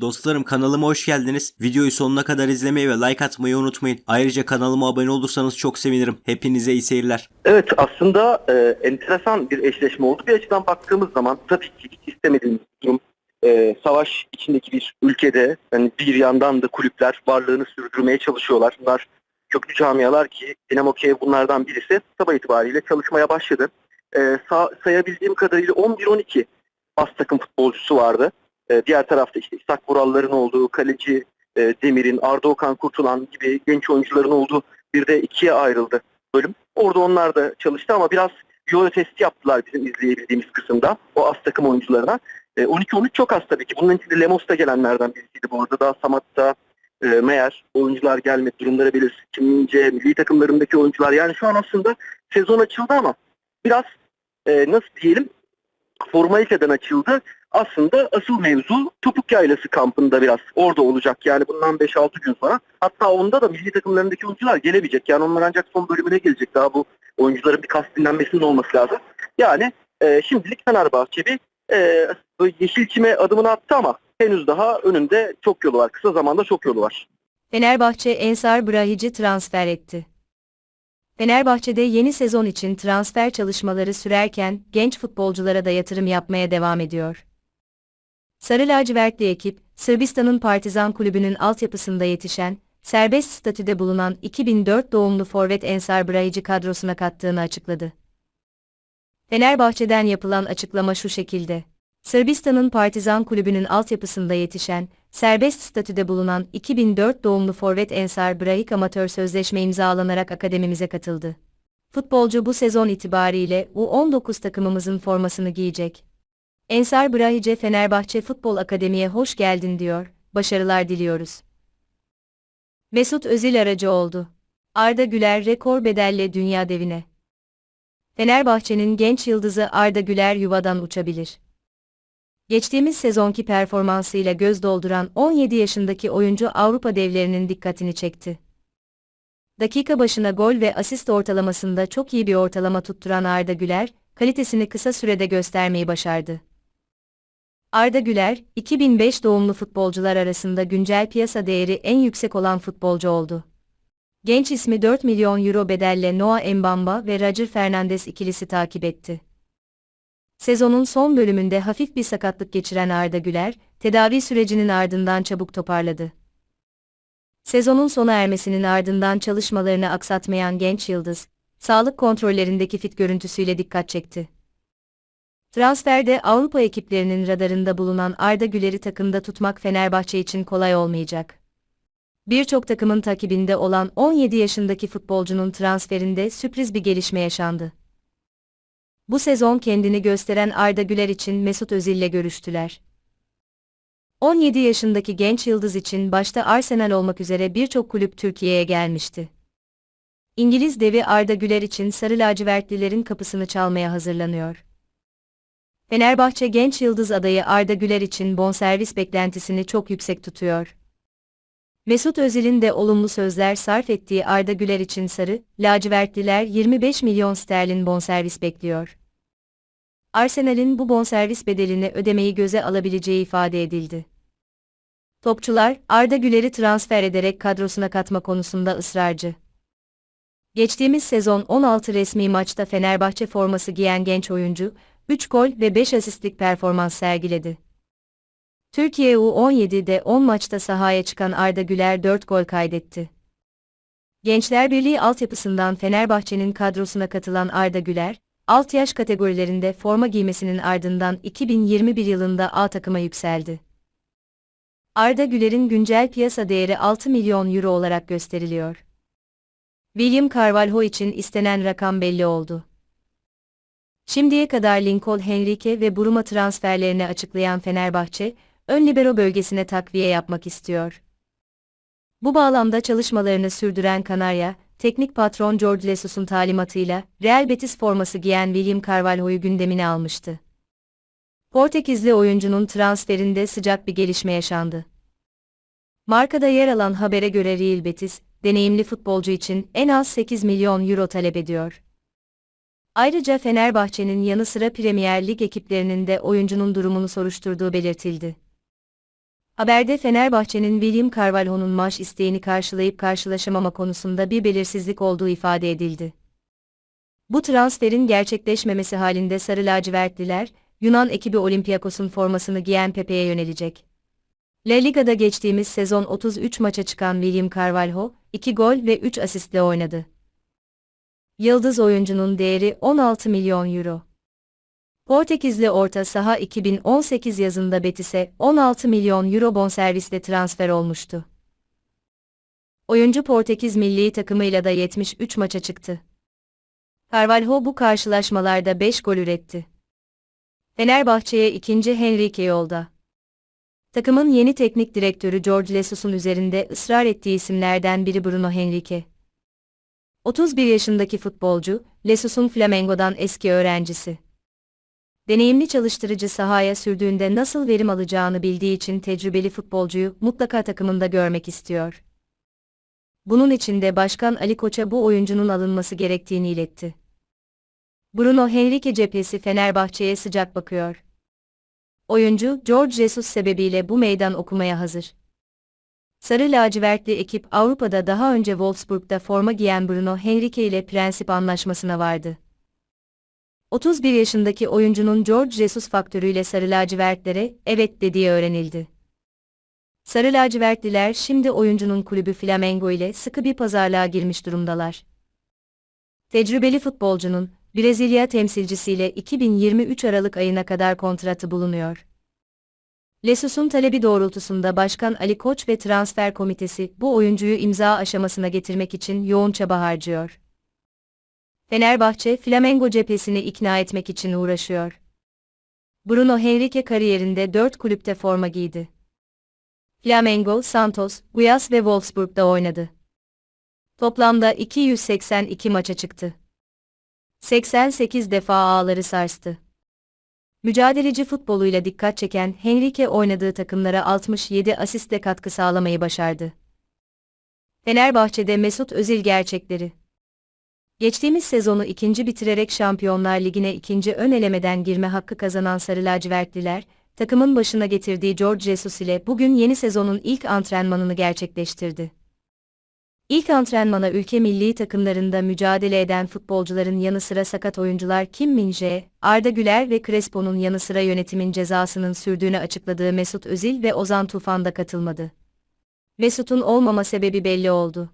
Dostlarım kanalıma hoş geldiniz. Videoyu sonuna kadar izlemeyi ve like atmayı unutmayın. Ayrıca kanalıma abone olursanız çok sevinirim. Hepinize iyi seyirler. Evet aslında e, enteresan bir eşleşme oldu. Bir açıdan baktığımız zaman tabii ki istemediğimiz durum. E, savaş içindeki bir ülkede yani bir yandan da kulüpler varlığını sürdürmeye çalışıyorlar. Bunlar köklü camialar ki Dinamo Kiev bunlardan birisi sabah itibariyle çalışmaya başladı. E, sa- sayabildiğim kadarıyla 11-12 as takım futbolcusu vardı. E, diğer tarafta işte İshak Vuralların olduğu, kaleci e, Demir'in, Arda Okan Kurtulan gibi genç oyuncuların olduğu bir de ikiye ayrıldı bölüm. Orada onlar da çalıştı ama biraz yoyo testi yaptılar bizim izleyebildiğimiz kısımda o az takım oyuncularına. E, 12-13 çok az tabii ki. Bunun içinde Lemos da gelenlerden birisiydi bu arada. Daha Samat'ta e, Meyer oyuncular gelmedi. Durumları bilir. Kimince milli takımlarındaki oyuncular. Yani şu an aslında sezon açıldı ama biraz e, nasıl diyelim formaliteden açıldı. Aslında asıl mevzu Topuk Yaylası kampında biraz orada olacak. Yani bundan 5-6 gün sonra. Hatta onda da milli takımlarındaki oyuncular gelemeyecek. Yani onlar ancak son bölümüne gelecek. Daha bu oyuncuların bir kas dinlenmesinin olması lazım. Yani e, şimdilik Fenerbahçe bir e, yeşil adımını attı ama henüz daha önünde çok yolu var. Kısa zamanda çok yolu var. Fenerbahçe Ensar Brahic'i transfer etti. Fenerbahçe'de yeni sezon için transfer çalışmaları sürerken genç futbolculara da yatırım yapmaya devam ediyor. Sarı lacivertli ekip, Sırbistan'ın Partizan Kulübü'nün altyapısında yetişen, serbest statüde bulunan 2004 doğumlu forvet Ensar Brahic'i kadrosuna kattığını açıkladı. Fenerbahçe'den yapılan açıklama şu şekilde. Sırbistan'ın Partizan Kulübü'nün altyapısında yetişen, serbest statüde bulunan 2004 doğumlu forvet Ensar Brahik amatör sözleşme imzalanarak akademimize katıldı. Futbolcu bu sezon itibariyle U19 takımımızın formasını giyecek. Ensar Brahic'e Fenerbahçe Futbol Akademi'ye hoş geldin diyor, başarılar diliyoruz. Mesut Özil aracı oldu. Arda Güler rekor bedelle dünya devine. Fenerbahçe'nin genç yıldızı Arda Güler yuvadan uçabilir. Geçtiğimiz sezonki performansıyla göz dolduran 17 yaşındaki oyuncu Avrupa devlerinin dikkatini çekti. Dakika başına gol ve asist ortalamasında çok iyi bir ortalama tutturan Arda Güler, kalitesini kısa sürede göstermeyi başardı. Arda Güler, 2005 doğumlu futbolcular arasında güncel piyasa değeri en yüksek olan futbolcu oldu. Genç ismi 4 milyon euro bedelle Noah Mbamba ve Roger Fernandes ikilisi takip etti. Sezonun son bölümünde hafif bir sakatlık geçiren Arda Güler, tedavi sürecinin ardından çabuk toparladı. Sezonun sona ermesinin ardından çalışmalarını aksatmayan genç yıldız, sağlık kontrollerindeki fit görüntüsüyle dikkat çekti. Transferde Avrupa ekiplerinin radarında bulunan Arda Güler'i takımda tutmak Fenerbahçe için kolay olmayacak. Birçok takımın takibinde olan 17 yaşındaki futbolcunun transferinde sürpriz bir gelişme yaşandı. Bu sezon kendini gösteren Arda Güler için Mesut Özil'le görüştüler. 17 yaşındaki genç yıldız için başta Arsenal olmak üzere birçok kulüp Türkiye'ye gelmişti. İngiliz devi Arda Güler için sarı lacivertlilerin kapısını çalmaya hazırlanıyor. Fenerbahçe genç yıldız adayı Arda Güler için bonservis beklentisini çok yüksek tutuyor. Mesut Özil'in de olumlu sözler sarf ettiği Arda Güler için sarı, lacivertliler 25 milyon sterlin bonservis bekliyor. Arsenal'in bu bonservis bedelini ödemeyi göze alabileceği ifade edildi. Topçular, Arda Güler'i transfer ederek kadrosuna katma konusunda ısrarcı. Geçtiğimiz sezon 16 resmi maçta Fenerbahçe forması giyen genç oyuncu, 3 gol ve 5 asistlik performans sergiledi. Türkiye U17'de 10 maçta sahaya çıkan Arda Güler 4 gol kaydetti. Gençler Birliği altyapısından Fenerbahçe'nin kadrosuna katılan Arda Güler, alt yaş kategorilerinde forma giymesinin ardından 2021 yılında A takıma yükseldi. Arda Güler'in güncel piyasa değeri 6 milyon euro olarak gösteriliyor. William Carvalho için istenen rakam belli oldu. Şimdiye kadar Lincoln Henrique ve Buruma transferlerini açıklayan Fenerbahçe, ön libero bölgesine takviye yapmak istiyor. Bu bağlamda çalışmalarını sürdüren Kanarya, teknik patron George Lesus'un talimatıyla Real Betis forması giyen William Carvalho'yu gündemine almıştı. Portekizli oyuncunun transferinde sıcak bir gelişme yaşandı. Markada yer alan habere göre Real Betis, deneyimli futbolcu için en az 8 milyon euro talep ediyor. Ayrıca Fenerbahçe'nin yanı sıra Premier Lig ekiplerinin de oyuncunun durumunu soruşturduğu belirtildi. Haberde Fenerbahçe'nin William Carvalho'nun maaş isteğini karşılayıp karşılaşamama konusunda bir belirsizlik olduğu ifade edildi. Bu transferin gerçekleşmemesi halinde Sarı Lacivertliler, Yunan ekibi Olympiakos'un formasını giyen Pepe'ye yönelecek. La Liga'da geçtiğimiz sezon 33 maça çıkan William Carvalho, 2 gol ve 3 asistle oynadı. Yıldız oyuncunun değeri 16 milyon euro. Portekizli orta saha 2018 yazında Betis'e 16 milyon euro bonservisle transfer olmuştu. Oyuncu Portekiz milli takımıyla da 73 maça çıktı. Carvalho bu karşılaşmalarda 5 gol üretti. Fenerbahçe'ye ikinci Henrique yolda. Takımın yeni teknik direktörü George Lesus'un üzerinde ısrar ettiği isimlerden biri Bruno Henrique. 31 yaşındaki futbolcu, Lesus'un Flamengo'dan eski öğrencisi. Deneyimli çalıştırıcı sahaya sürdüğünde nasıl verim alacağını bildiği için tecrübeli futbolcuyu mutlaka takımında görmek istiyor. Bunun için de Başkan Ali Koç'a bu oyuncunun alınması gerektiğini iletti. Bruno Henrique cephesi Fenerbahçe'ye sıcak bakıyor. Oyuncu, George Jesus sebebiyle bu meydan okumaya hazır. Sarı lacivertli ekip Avrupa'da daha önce Wolfsburg'da forma giyen Bruno Henrique ile prensip anlaşmasına vardı. 31 yaşındaki oyuncunun George Jesus faktörüyle Sarı lacivertlere evet dediği öğrenildi. Sarı lacivertliler şimdi oyuncunun kulübü Flamengo ile sıkı bir pazarlığa girmiş durumdalar. Tecrübeli futbolcunun, Brezilya temsilcisiyle 2023 Aralık ayına kadar kontratı bulunuyor. Lesus'un talebi doğrultusunda Başkan Ali Koç ve Transfer Komitesi bu oyuncuyu imza aşamasına getirmek için yoğun çaba harcıyor. Fenerbahçe, Flamengo cephesini ikna etmek için uğraşıyor. Bruno Henrique kariyerinde 4 kulüpte forma giydi. Flamengo, Santos, Guayas ve Wolfsburg'da oynadı. Toplamda 282 maça çıktı. 88 defa ağları sarstı. Mücadeleci futboluyla dikkat çeken Henrique oynadığı takımlara 67 asistle katkı sağlamayı başardı. Fenerbahçe'de Mesut Özil gerçekleri. Geçtiğimiz sezonu ikinci bitirerek Şampiyonlar Ligi'ne ikinci ön elemeden girme hakkı kazanan Sarı Lacivertliler, takımın başına getirdiği George Jesus ile bugün yeni sezonun ilk antrenmanını gerçekleştirdi. İlk antrenmana ülke milli takımlarında mücadele eden futbolcuların yanı sıra sakat oyuncular Kim Min-jae, Arda Güler ve Crespo'nun yanı sıra yönetimin cezasının sürdüğünü açıkladığı Mesut Özil ve Ozan Tufan da katılmadı. Mesut'un olmama sebebi belli oldu.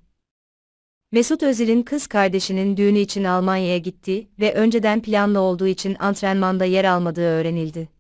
Mesut Özil'in kız kardeşinin düğünü için Almanya'ya gitti ve önceden planlı olduğu için antrenmanda yer almadığı öğrenildi.